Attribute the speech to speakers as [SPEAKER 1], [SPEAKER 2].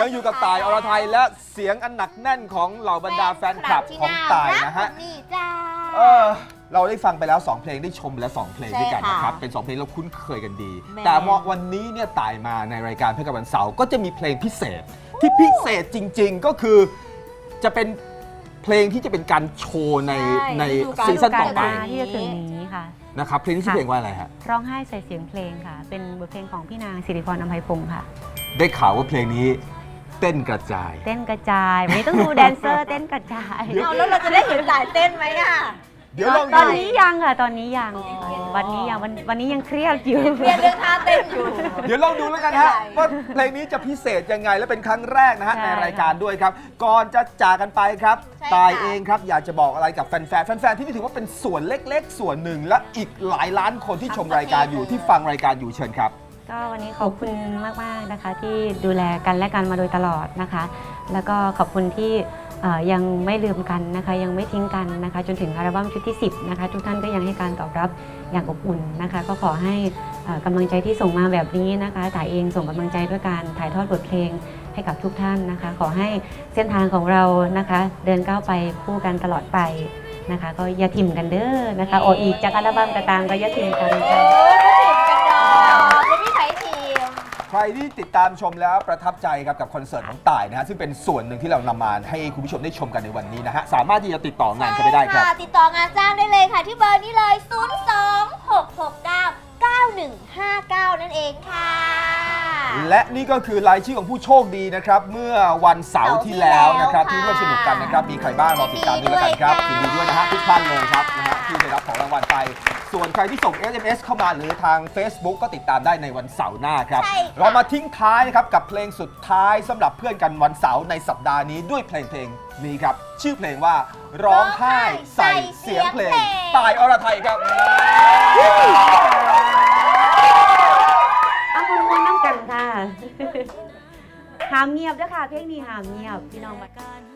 [SPEAKER 1] ยังอยู่กับตายอรไทยและเสียงอันหนักแน่นของเหล่าบรรดาแฟนคลับของตายนะฮะ
[SPEAKER 2] นี่จ้า
[SPEAKER 1] เออเราได้ฟังไปแล้ว 2 เพลงได้ชมไปแล้ว 2 เพลง
[SPEAKER 2] ใช่
[SPEAKER 1] ด้วยกันนะครับ
[SPEAKER 2] ค่ะ
[SPEAKER 1] เป็น 2 เพลงเราคุ้นเคยกันดี
[SPEAKER 2] แม่
[SPEAKER 1] แต่ว่าวันนี้เนี่ยตายมาในรายการเพื่อกับวันเสาร์ก็จะมีเพลงพิเศษ ที่พิเศษจริง ๆ ก็คือจะเป็นเพลงที่จะเป็นการโชว์ใน
[SPEAKER 2] ใช่
[SPEAKER 1] ใน
[SPEAKER 2] ฤดูกาล
[SPEAKER 1] ซีซั่นต่อไป
[SPEAKER 3] ฤดูกาลที่จะถึงนี้ค่ะ
[SPEAKER 1] นะครับเพลงนี้ชื่อเพลงว่าอะไรฮะ
[SPEAKER 3] ร้องไห้ใส่เสียงเพลงค่ะ เป็นบทเพลงของพี่นางสิริพรอภัยพงศ์ค่ะ
[SPEAKER 1] ได้ข่าวว่าเพลงนี้เต้นกระจาย
[SPEAKER 3] เต้นกระจายวันนี้ต้องดูแดนเซอร์เต้นกระจาย
[SPEAKER 2] เอาแล้วเราจะได้เห็นสายเต้นไหมอะ
[SPEAKER 1] เดี๋ยวลอง
[SPEAKER 3] ตอ
[SPEAKER 1] ดู
[SPEAKER 3] นนี้ยังค่ะ ตอนนี้ยัง
[SPEAKER 2] อ๋อ
[SPEAKER 3] วันนี้ยังวันวันนี้ยังเครียดอยู่
[SPEAKER 2] เรียนเรื่องท่าเต้นอยู่
[SPEAKER 1] เดี๋ยวลองดูแล้วกันฮะ
[SPEAKER 2] ไม่เป็นไร
[SPEAKER 1] ว่าเพลงนี้จะพิเศษยังไงและเป็นครั้งแรกนะฮะ
[SPEAKER 3] ใช่
[SPEAKER 1] ในรายการด้วยครับ ก่อนจะจากกันไปครับ
[SPEAKER 2] ใช่
[SPEAKER 1] ตาย
[SPEAKER 2] ค่ะ
[SPEAKER 1] เองครับ อยากจะบอกอะไรกับแฟนๆแฟนๆที่นี่ถือว่าเป็นส่วนเล็ก ๆ ส่วนหนึ่ง และอีกหลายล้านคนที่ชมรายการอยู่ที่ฟังรายการอยู่เชิญครับ
[SPEAKER 3] ก็วันนี้ขอบคุณมาก ๆ นะคะ ที่ดูแลกันและกันมาโดยตลอดนะคะ แล้วก็ขอบคุณที่เอ่อ ยังไม่ลืมกันนะคะยังไม่ทิ้งกันนะคะ จนถึงอัลบั้มชุดที่ 10นะคะทุกท่านก็ยังให้การตอบรับอย่างอบอุ่นนะคะ ก็ขอให้เอ่อกำลังใจที่ส่งมาแบบนี้นะคะถ่ายเองส่งกำลังใจด้วยการถ่ายทอดบทเพลงให้กับทุกท่านนะคะ ขอให้เส้นทางของเรานะคะ เดินก้าวไปคู่กันตลอดไปนะคะ ก็อย่าถิ่มกันเด้อนะคะโออีกจากอัลบั้มกระตามก็อย่าถิ่มกัน
[SPEAKER 2] โอ้
[SPEAKER 3] ค่ะ
[SPEAKER 2] ก็ถิ่นกันดอกไม่มีใครทีม
[SPEAKER 1] ใครที่ติดตามชมแล้วประทับใจครับกับคอนเสิร์ตของต่ายนะฮะซึ่งเป็นส่วนหนึ่งที่เรานำมาให้คุณผู้ชมได้ชมกันในวันนี้นะฮะสามารถที่จะติดต่องานกันไปได้ครับ
[SPEAKER 2] ใช่ะติดต่องานจ้างได้เลยค่ะ ที่เบอร์นี้เลย 0 2 6 6 9 9 1 5 9 นั่นเองค่ะ
[SPEAKER 1] และนี่ก็คือรายชื่อของผู้โชคดีนะครับ เมื่อวันเสาร์ที่แล้วนะครับ
[SPEAKER 2] เสาร์ที่
[SPEAKER 1] ที่
[SPEAKER 2] แล้ว
[SPEAKER 1] ร่วมสนุกกันนะครับ มีใครบ้างเราติดตามด้วยแล้วกันครับ
[SPEAKER 2] ยิ
[SPEAKER 1] ยิน
[SPEAKER 2] นดี
[SPEAKER 1] ดี
[SPEAKER 2] ด้
[SPEAKER 1] ด้
[SPEAKER 2] ว
[SPEAKER 1] วยย
[SPEAKER 2] นะ
[SPEAKER 1] นะ
[SPEAKER 2] ฮะ
[SPEAKER 1] ฮะทุกท่านเลยครับนะฮะที่ได้รับของรางวัลไป ส่วนใครที่ส่ง SMS เข้ามาหรือทาง Facebook ก็ติดตามได้ในวันเสาร์หน้าครับ
[SPEAKER 2] ใช่ค่ะ
[SPEAKER 1] เรามาทิ้งท้ายนะครับกับเพลงสุดท้ายสำหรับเพื่อนกันวันเสาร์ในสัปดาห์นี้ด้วยเพลงเพลงนี้ครับ ชื่อเพลงว่าร้องไห้ใส่เสียงเพลงตายอรไทยครับา
[SPEAKER 3] มเงียบด้วยค่ะเพลงนี้หามเงียบพี่น้องบัด